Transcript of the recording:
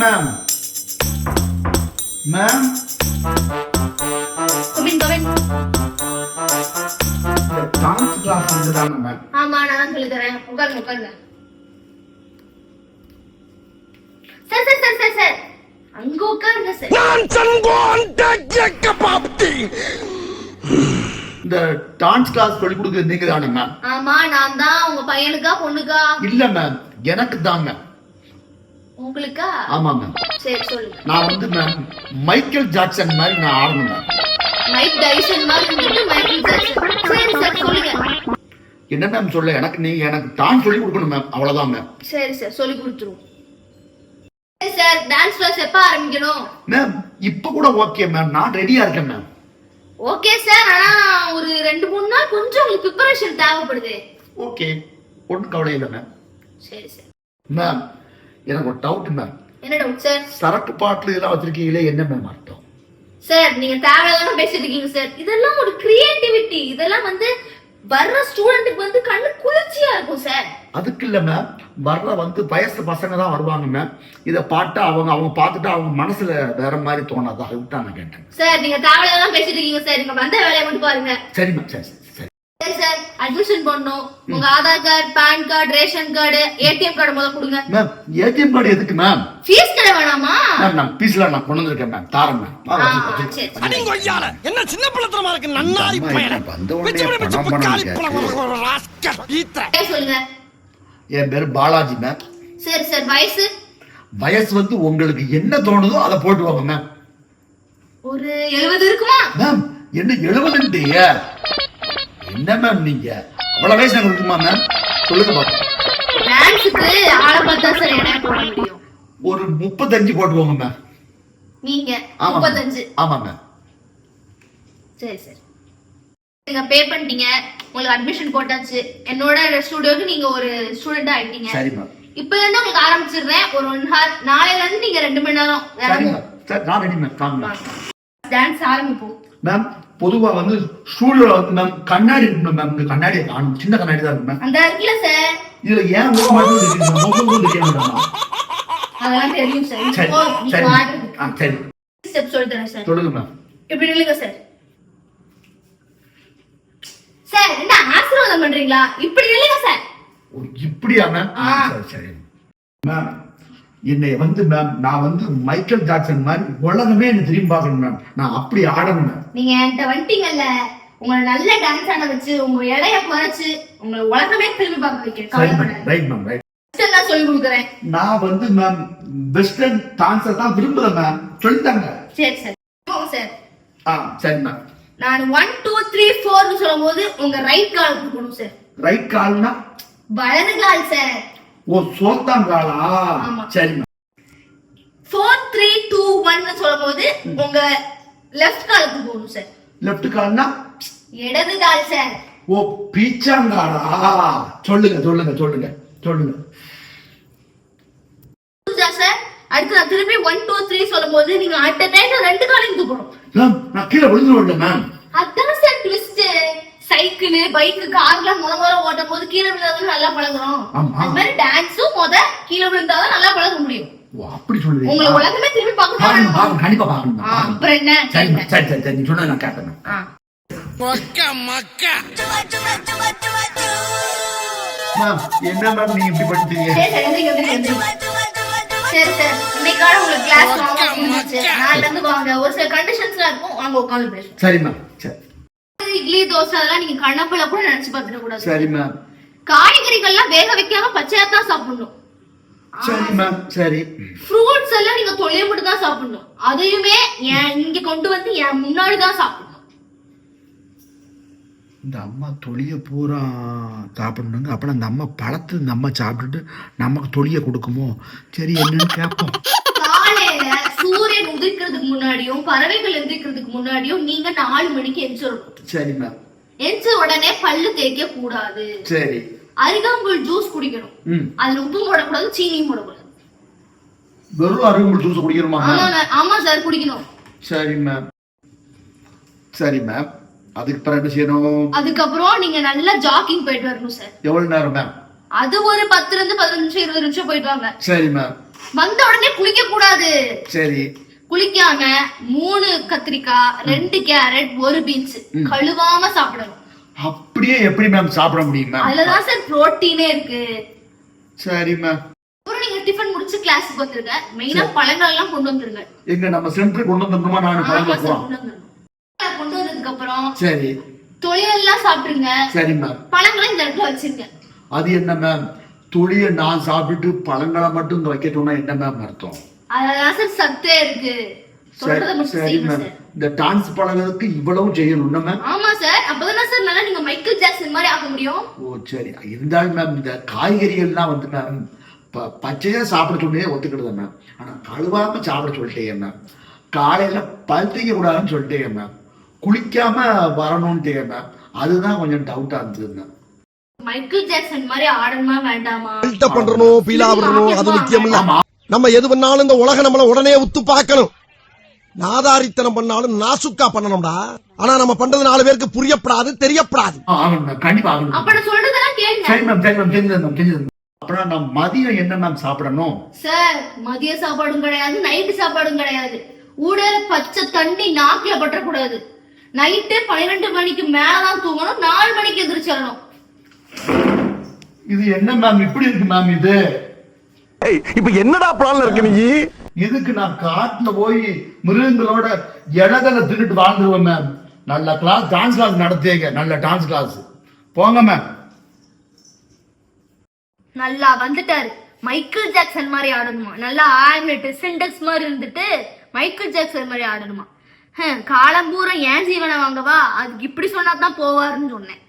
Ma'am ma'am Kavin Kavin dance class வந்துதாங்க ma'am ஆமா நான் தான் சொல்லி தரேன். உட்காருங்க உட்காருங்க. Sir sir sir sir sir. அங்க உட்காருங்க சார். இந்த டான்ஸ் கிளாஸ் சொல்லி கொடுக்குறது நீங்க தானே மேம் ஆமா நான் தான் உங்க பையனுக்கா பொண்ணுக்கா? இல்ல மேம் எனக்கு தான் மேம் உங்களுக்கா? ஆமா மேம் சரி சொல்லுங்க. நான் வந்து மேம் மைக்கேல் ஜாக்சன் மாதிரி நான் ஆடணும் மேம் மைக் டைசன் மாதிரி இருந்துட்டு மைக்கேல் ஜாக்சன் சரி சார் சொல்லுங்க. என்ன மேம் சொல்ல? எனக்கு நீங்க எனக்கு டான்ஸ் சொல்லி கொடுக்கணும் மேம் அவ்வளவுதான் மேம் சரி சார் சொல்லி கொடுத்துருவோம். சரி சார் டான்ஸ் கிளாஸ் எப்ப ஆரம்பிக்கணும்? மேம் இப்ப கூட ஓகே மேம் நான் ரெடியா இருக்கேன் மேம் ஓகே சார் ஆனா ஒரு ரெண்டு மூணு நாள் கொஞ்சம் உங்களுக்கு ப்ரிப்பரேஷன் தேவைப்படுது. ஓகே ஒன்றும் கவலை இல்லை மேம் சரி சார் மேம் எனக்கு ஒரு டவுட் மேம் என்ன டவுட் சார் சரக்கு பாட்டில் இதெல்லாம் வச்சிருக்கீங்களே என்ன மேம் அர்த்தம்? சார் நீங்க தேவையில்லாம பேசிட்டு இருக்கீங்க சார் இதெல்லாம் ஒரு கிரியேட்டிவிட்டி இதெல்லாம் வந்து வர்ற ஸ்டூடெண்ட்டுக்கு வந்து கண்ணு குளிர்ச்சியா இருக்கும் சார் அதுக்கு இல்ல மேம் வர்ற வந்து வயசு பசங்க தான் வருவாங்க மேம் இதை பாட்டா அவங்க அவங்க பார்த்துட்டு அவங்க மனசுல வேற மாதிரி தோணாது. அதுக்கு தான் நான் கேட்டேன். சார் நீங்க தேவையில்லாம பேசிட்டு இருக்கீங்க சார் நீங்க வந்த வேலையை மட்டும் பாருங்க. சரி மேம் சார். அட்மிஷன் பண்ணணும் உங்க Aadhaar card PAN card ration card ATM card முதல்ல கொடுங்க. மேம் ஏடிஎம் கார்டு எதுக்கு மேம் ஃபீஸ் தர வேணாமா? மேம் நான் பீஸ்ல நான் கொண்டு வந்திருக்கேன் மேம் தாரேன் மேம் சரி. அடிங்கொய்யால என்ன சின்ன பிள்ளத்தனமா இருக்கு? நன்னாரி பயல வந்த உடனே பிச்சு பிடி பிச்சு பணம். பழம் ராஸ்கல் ஈத்ர. பேர் சொல்லுங்க. என் பேரு பாலாஜி மேம் சரி சார். வயசு? வயசு வந்து உங்களுக்கு என்ன தோணுதோ அதை போட்டுவாங்க மேம் ஒரு எழுபது இருக்குமா? மேம் என்ன எழுபதுன்ட்டீங்க என்ன மேம் நீங்க? அவ்வளவு வயசு எனக்கு இருக்குமா மேம் சொல்லுங்க பாப்போம். டான்ஸுக்கு ஆளை பார்த்தா சார் என்ன போட முடியும். ஒரு முப்பத்தஞ்சு போட்டுக்கோங்க மேம் நீங்க ஆமா. முப்பத்தஞ்சு. ஆமா மேம் சரி சரி. நீங்க பே பண்ணிட்டீங்க. உங்களுக்கு அட்மிஷன் போட்டாச்சு. என்னோட ஸ்டுடியோக்கு நீங்க ஒரு ஸ்டூடெண்டா ஆயிட்டீங்க. சரி மேம் இப்ப இருந்து உங்களுக்கு ஆரம்பிச்சிடுறேன். ஒரு ஒன் ஹார் நாளையில இருந்து நீங்க ரெண்டு மணி நேரம் சரி நான் ரெடி மேம் டான்ஸ் ஆரம்பிப்போம். மேம் பொதுவா வந்து ஸ்டூடியோல வந்து மேம் கண்ணாடி இருக்கணும் மேம் இங்க கண்ணாடி காணும். சின்ன கண்ணாடி தான் இருக்கு மேம் அந்த இருக்குல்ல சார். இதுல ஏன் முகம் மட்டும் இருக்கு? முகம் கூட இருக்க வேண்டாமா அதெல்லாம் தெரியும் சார். சரி சரி. ஸ்டெப் சொல்லி தரேன் சார். சொல்லுங்க மேம் இப்படி நில்லுங்க சார். சார் என்ன ஆசீர்வாதம் பண்றீங்களா? இப்படி நில்லுங்க சார். இப்படியா மேம். சரி சரி. மேம் என்னை வந்து மேம் நான் வந்து மைக்கேல் ஜாக்சன் மாதிரி உலகமே என்ன திரும்பி பார்க்கணும் மேம் நான் அப்படி ஆடணும் மேம் நீங்க என்கிட்ட வந்துட்டீங்கல்ல உங்களை நல்ல டான்ஸ் ஆட வச்சு உங்க எடைய குறைச்சு உங்களை உலகமே திரும்பி பார்க்க வைக்கிறேன். ரைட் மேம் ரைட் தான் சொல்லி கொடுக்குறேன். நான் வந்து மேம் வெஸ்டர்ன் டான்ஸை தான் விரும்புறேன் மேம் சொல்லித்தாங்க சரி சார். சார் ஆ சரி மேம் நான் ஒன் டூ த்ரீ ஃபோர்னு சொல்லும் போது உங்க ரைட் கால் கொடுக்கணும் சார் ரைட் கால்னா? வலது கால் சார் ஓ சோத்தாங்காலா ஆமா. சரி மேம் ஃபோர் த்ரீ டூ ஒன்னு சொல்லும் போது உங்க லெஃப்ட் காலுக்கு போகணும் சார் லெஃப்ட் கால்னா? இடது கால் சார் ஓ பீச்சாங்காலா சொல்லுங்க சொல்லுங்க சொல்லுங்க சொல்லுங்க. சார் அடுத்து நான் திரும்பி ஒன் டூ த்ரீ சொல்லும் போது நீங்க அட் டைம்ல ரெண்டு காலையும் தூக்கணும். நான் கீழே விழுந்துருவேன் மேம் அதான் சைக்கிள் பைக் கார்லாம் முத முத ஓட்டும் போது கீழே விழுந்தாதான் நல்லா பழகுறோம். அது மாதிரி டான்ஸும் முத கீழே விழுந்தாதான் நல்லா பழக முடியும். அப்படி உங்களை சொல்லுவீங்க உலகமே திரும்பி பார்க்கணும் கண்டிப்பா பாருங்க ஆ, அப்புறம் என்ன? சரி சரி சரி சரி நீ சொன்னதை நான் கேட்டேன் மேம் ஆ. மொக்க மக்கா. மேம் என்ன மேம் நீங்க இப்படி பண்ணிட்டீங்க சரி இன்னைக்கான உங்களுக்கு கிளாஸ் வாங்க இருந்து ஒரு சில கண்டிஷன்ஸ்லாம் இருக்கும். வாங்க உட்காந்து பேசுவோம். சரி மேம் சரி. இட்லி தோசை அதெல்லாம் நீங்க கண்ணப்புல கூட நினைச்சு பார்த்துட கூடாது. சரி மேம் காய்கறிகள்லாம் வேக வைக்காம பச்சையா தான் சாப்பிடணும். சரி மேம் சரி. ஃப்ரூட்ஸ் எல்லாம் நீங்க தொலைய மட்டும் தான் சாப்பிடணும். அதையுமே என் இங்க கொண்டு வந்து என் முன்னாடி தான் சாப்பிடணும். இந்த அம்மா தொலியை பூரா சாப்பிடணுங்க. அப்புறம் அந்த அம்மா பழத்தை இந்த அம்மா சாப்பிட்டுட்டு நமக்கு தொலியை கொடுக்குமோ? சரி என்னன்னு கேட்போம் முன்னாடியும் பறவைகள் எந்திரிக்கிறதுக்கு முன்னாடியும் நீங்க நாலு மணிக்கு எந்திரிச்சிடணும் சரி மேம் எந்திரிச்ச உடனே பல்லு தேய்க்க கூடாது. சரி. அருகாம்புல் ஜூஸ் குடிக்கணும். அதுல உப்பும் போடக்கூடாது சீனியும் போடக்கூடாது. வெறும் அருகம்புல் ஜூஸ் குடிக்கணுமா ஆமா சார் குடிக்கணும். சரி மேம் சரி மேம் அதுக்கு பிறகு என்ன செய்யணும்? அதுக்கப்புறம் நீங்க நல்லா ஜாக்கிங் போயிட்டு வரணும் சார் எவ்வளவு நேரம் மேம் அது ஒரு பத்துல இருந்து பதினஞ்சு நிமிஷம் இருபது நிமிஷம் போயிட்டு வாங்க. சரி மேம் வந்த உடனே குளிக்க கூடாது சரி. குளிக்காம மூணு கத்திரிக்காய் ரெண்டு கேரட் ஒரு பீன்ஸ் கழுவாம சாப்பிடணும். அப்படியே எப்படி மேம் சாப்பிட முடியும் மேம் அதுலதான் சார் புரோட்டீனே இருக்கு. சரி மேம் அப்புறம் நீங்க டிஃபன் முடிச்சு கிளாஸுக்கு வந்துருங்க. மெயினா பழங்கள் எல்லாம் கொண்டு வந்துருங்க. எங்க நம்ம சென்டர் கொண்டு வந்துருமா நான் ஆமா பழங்க சார் போறோம். கொண்டு வந்ததுக்கு அப்புறம் சரி. தொழிலெல்லாம் சாப்பிட்டுருங்க சரி மேம் பழங்களை இந்த இடத்துல வச்சிருங்க. அது என்ன மேம் துளியை நான் சாப்பிட்டுட்டு பழங்களை மட்டும் வைக்கட்டும்னா என்ன மேம் அர்த்தம்? அதுலதான் சார் சத்தே இருக்கு. சொல்றத சரி மட்டும் சரி செய்யுங்க மேம் சார். இந்த டான்ஸ் பழகிறதுக்கு இவ்வளவு செய்யணும்னா மேம் ஆமா சார். அப்பதானே சார் நல்லா நீங்க மைக்கேல் ஜாக்சன் மாதிரி ஆக முடியும். ஓ சரி. இருந்தாலும் மேம் இந்த காய்கறிகள்லாம் வந்து மேம் பச்சையா சாப்பிட சொன்னே ஒத்துக்கிடுது மேம் ஆனா கழுவாம சாப்பிட சொல்லிட்டேன் மேம் காலையில பல் தேய்க்க கூடாதுன்னு சொல்லிட்டேன் மேம் குளிக்காம வரணும்ட்டே மேம் அதுதான் கொஞ்சம் டவுட்டா இருந்தது மேம் மைக்கேல் ஜாக்சன் மாதிரி ஆடணுமா வேண்டாமா? பண்றணும் பீலா விடணும் அது முக்கியம் நம்ம எது பண்ணாலும் இந்த உலக நம்மள உடனே உத்து பார்க்கணும். நாதாரித்தனம் பண்ணாலும் நாசுக்கா பண்ணணும்டா. ஆனா நம்ம பண்றது நாலு பேருக்கு புரியப்படாது தெரியப்படாது. அப்புறம் நான் மதியம் என்ன மேம் சாப்பிடணும்? சார் மதிய சாப்பாடும் கிடையாது நைட்டு சாப்பாடும் கிடையாது. ஊடல பச்சை தண்ணி நாக்குல பற்றக்கூடாது. நைட்டு பன்னிரெண்டு மணிக்கு மேலதான் தூங்கணும் நாலு மணிக்கு எந்திரிச்சிடணும். இது என்ன மேம் இப்படி இருக்கு மேம் இது? இப்ப என்னடா பிளான்ல இருக்கு நீ? இதுக்கு நான் காட்டுல போய் மிருகங்களோட இடத்துல தின்னுட்டு வாழ்ந்துருவேன் மேம் நல்ல கிளாஸ் டான்ஸ் கிளாஸ் நடத்தியங்க. நல்ல டான்ஸ் கிளாஸ் போங்க மேம் நல்லா வந்துட்டாரு. மைக்கேல் ஜாக்சன் மாதிரி ஆடணுமா? நல்லா ஆம்லெட் சிண்டெக்ஸ் மாதிரி இருந்துட்டு மைக்கேல் ஜாக்சன் மாதிரி ஆடணுமா? ஹம், காலம் பூரா ஏன் ஜீவனை வாங்கவா? அதுக்கு இப்படி சொன்னா தான் போவாருன்னு சொன்னேன்.